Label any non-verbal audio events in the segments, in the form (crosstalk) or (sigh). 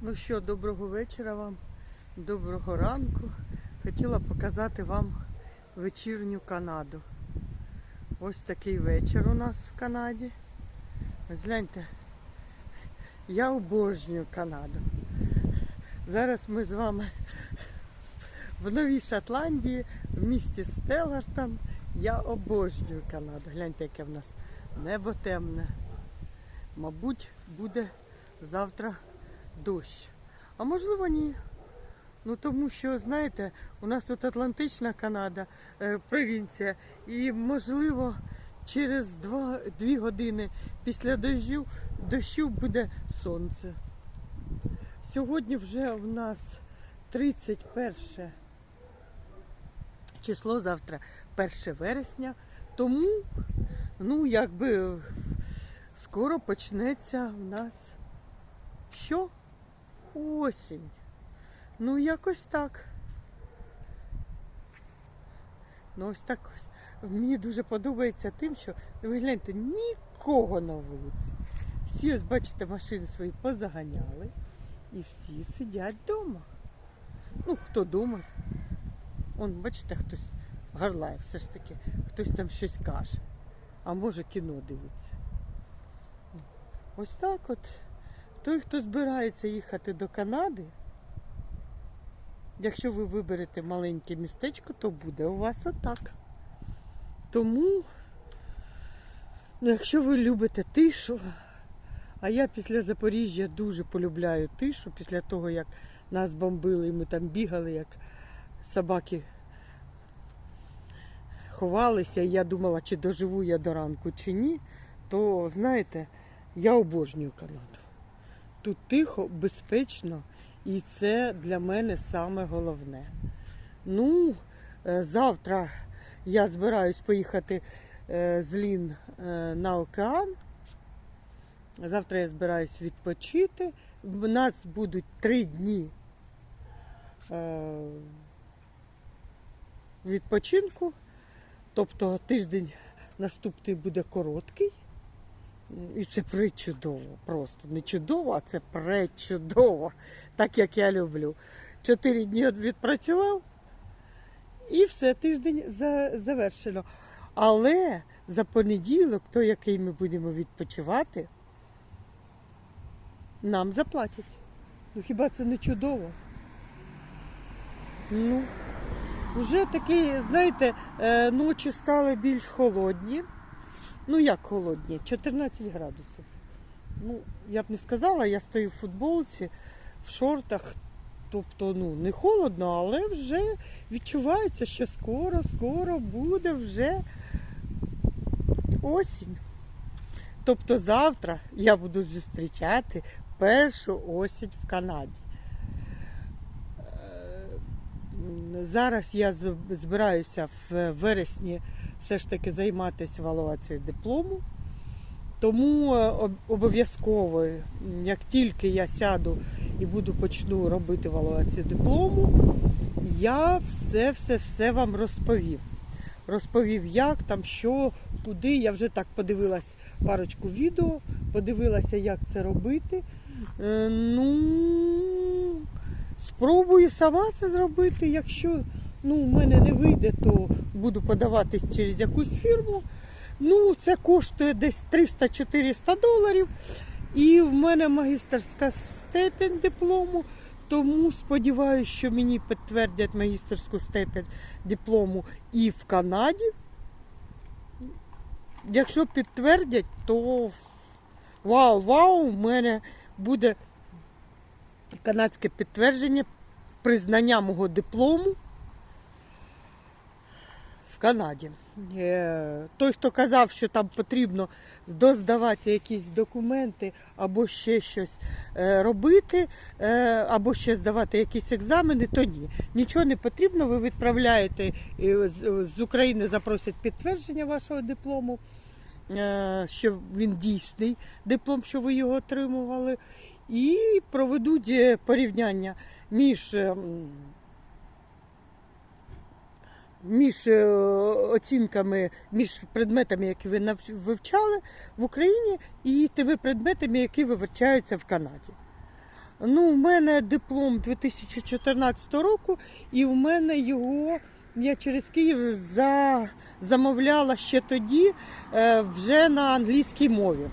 Ну що, доброго вечора вам, доброго ранку. Хотіла показати вам вечірню Канаду. Ось такий вечір у нас в Канаді. Ось гляньте, я обожнюю Канаду. Зараз ми з вами в Новій Шотландії, в місті Стелгартон. Я обожнюю Канаду. Гляньте, яке в нас небо темне. Мабуть, буде завтра дощ. А можливо, ні. Ну тому що, знаєте, у нас тут Атлантична Канада, е, провінція, і можливо через два, дві години після дощу, дощу буде сонце. Сьогодні вже в нас 31 число, завтра 1 вересня. Тому, ну, якби скоро почнеться в нас що? Осінь. Ну, якось так. Ну, ось так ось. Мені дуже подобається тим, що ви гляньте, нікого на вулиці. Всі, ось бачите, машини свої позаганяли і всі сидять вдома. Ну, хто вдома. Он, бачите, хтось гарлає все ж таки, хтось там щось каже. А може кіно дивиться. Ось так от. Той, хто збирається їхати до Канади, якщо ви виберете маленьке містечко, то буде у вас отак. Тому, ну, якщо ви любите тишу, а я після Запоріжжя дуже полюбляю тишу, після того, як нас бомбили, і ми там бігали, як собаки ховалися, і я думала, чи доживу я до ранку, чи ні, то знаєте, я обожнюю Канаду. Тут тихо, безпечно, і це для мене саме головне. Ну, е, завтра я збираюсь поїхати е, з Лін е, на океан. Завтра я збираюсь відпочити. У нас будуть три дні відпочинку. Тобто тиждень наступний буде короткий. І це пречудово. Просто не чудово, а це пречудово. Так як я люблю. Чотири дні відпрацював і все, тиждень завершено. Але за понеділок, той, який ми будемо відпочивати, нам заплатять. Ну хіба це не чудово? Ну, вже такі, знаєте, е, ночі стали більш холодні. Ну як холодні? 14 градусів. Ну, я б не сказала, я стою в футболці, в шортах. Тобто, ну, не холодно, але вже відчувається, що скоро, скоро буде вже осінь. Тобто завтра я буду зустрічати першу осінь в Канаді. Е, Зараз я збираюся в вересні все ж таки займатися валуацією диплому. Тому е, обов'язково, як тільки я сяду і буду почну робити валуацію диплому, я все, все, все вам розповім. Розповів, як там, що, куди. Я вже так подивилась парочку відео, подивилася, як це робити. Е, ну, спробую сама це зробити. Якщо ну, в мене не вийде, то буду подаватись через якусь фірму. Ну, це коштує десь 300-400 доларів. І в мене магістерська степень диплому. Тому сподіваюся, що мені підтвердять магістерську степень диплому і в Канаді. Якщо підтвердять, то вау, вау, в мене буде канадське підтвердження признання мого диплому в Канаді. Е, Той, хто казав, що там потрібно доздавати якісь документи або ще щось е, робити, е, або ще здавати якісь екзамени, то ні. Нічого не потрібно. Ви відправляєте з України, запросять підтвердження вашого диплому, що він дійсний диплом, що ви його отримували, і проведуть порівняння між. Між е, оцінками, між предметами, які ви вивчали в Україні, і тими предметами, які вивчаються в Канаді. Ну, в мене диплом 2014 року, і в мене його я через Київ за, замовляла ще тоді е, вже на англійській мові.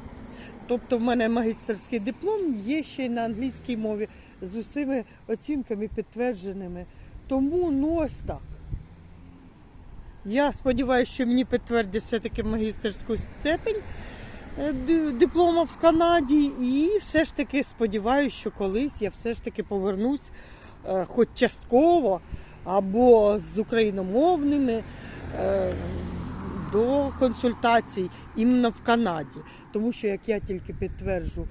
Тобто в мене магістерський диплом є ще й на англійській мові з усіми оцінками підтвердженими. Тому ну ось так. Я сподіваюся, що мені підтвердять все-таки магістерську степень е, диплома в Канаді. І все ж таки сподіваюся, що колись я все ж таки повернусь, е, хоч частково, або з україномовними е, до консультацій іменно в Канаді. Тому що як я тільки підтверджу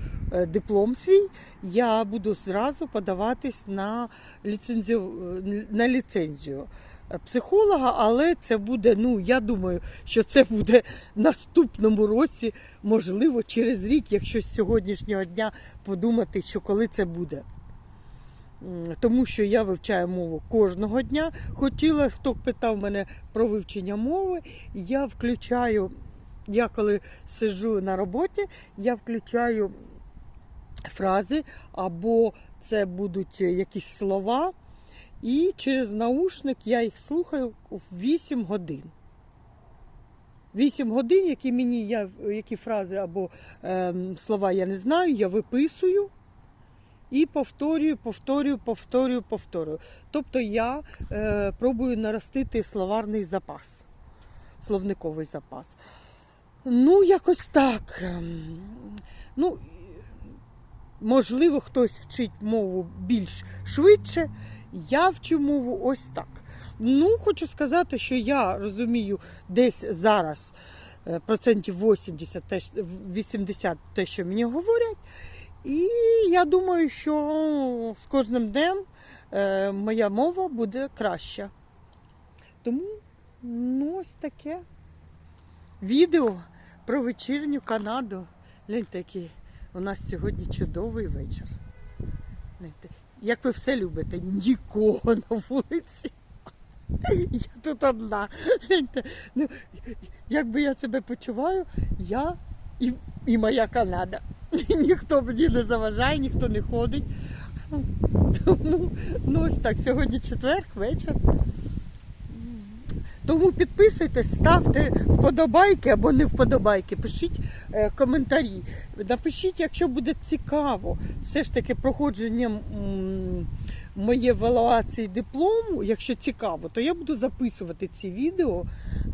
диплом свій, я буду зразу подаватись на ліцензію, на ліцензію психолога, але це буде, ну я думаю, що це буде наступному році, можливо, через рік, якщо з сьогоднішнього дня подумати, що коли це буде. Тому що я вивчаю мову кожного дня. Хотіла, хто питав мене про вивчення мови, я включаю, я коли сиджу на роботі, я включаю фрази, або це будуть якісь слова, і через наушник я їх слухаю в 8 годин. 8 годин, які мені я, які фрази або ем, слова я не знаю, я виписую і повторюю, повторюю, повторюю, повторюю. Тобто я е, пробую наростити словарний запас, словниковий запас. Ну, якось так. Ем, Ну, можливо, хтось вчить мову більш швидше. Я вчу мову ось так. Ну, хочу сказати, що я розумію десь зараз е, процентів 80, те, 80 те, що мені говорять. І я думаю, що з кожним днем е, моя мова буде краща. Тому ну, ось таке відео про вечірню Канаду. Гляньте, який у нас сьогодні чудовий вечір. Гляньте, як ви все любите, нікого на вулиці. Я тут одна. Ну, як би я себе почуваю, я і, і моя Канада. Ніхто мені не заважає, ніхто не ходить. Тому ну ось так, сьогодні четвер, вечір. Тому підписуйтесь, ставте вподобайки або не вподобайки, пишіть е, коментарі. Напишіть, якщо буде цікаво, все ж таки проходження моєї евалуації диплому, якщо цікаво, то я буду записувати ці відео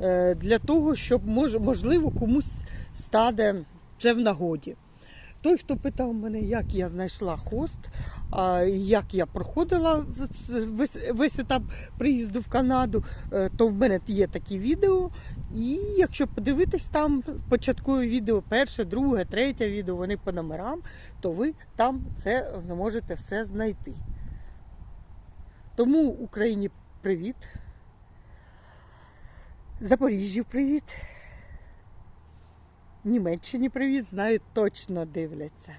е, для того, щоб мож, можливо комусь стане це в нагоді. Той, хто питав мене, як я знайшла хост, як я проходила весь, етап приїзду в Канаду, е, то в мене є такі відео. І якщо подивитись там початкове відео, перше, друге, третє відео, вони по номерам, то ви там це зможете все знайти. Тому Україні привіт. Запоріжжю привіт. Німеччині привіт, знаю, точно дивляться.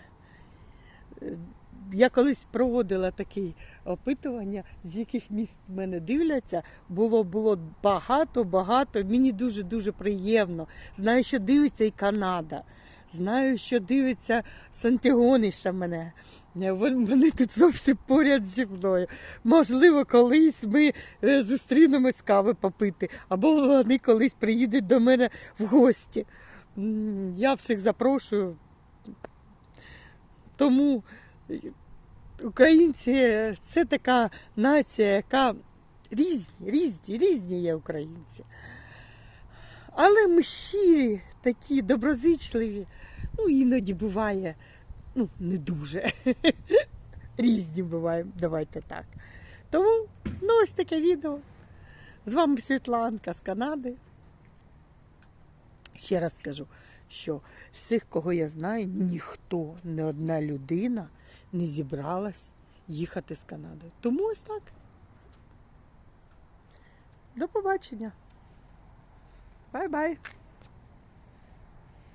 Я колись проводила таке опитування, з яких міст мене дивляться. Було було багато, багато. Мені дуже дуже приємно. Знаю, що дивиться і Канада. Знаю, що дивиться Сантігоніша мене. Е, Вони тут зовсім поряд зі мною. Можливо, колись ми е, зустрінемось кави попити, або вони колись приїдуть до мене в гості. Я всіх запрошую. Тому українці це така нація, яка різні, різні, різні є українці. Але ми щирі, такі доброзичливі. Ну, іноді буває, ну, не дуже. (laughs) Різні буваємо, давайте так. Тому, ну, ось таке відео. З вами Світланка з Канади. Ще раз скажу, що всіх, кого я знаю, ніхто, не одна людина не зібралась їхати з Канади. Тому ось так. До побачення. Бай-бай.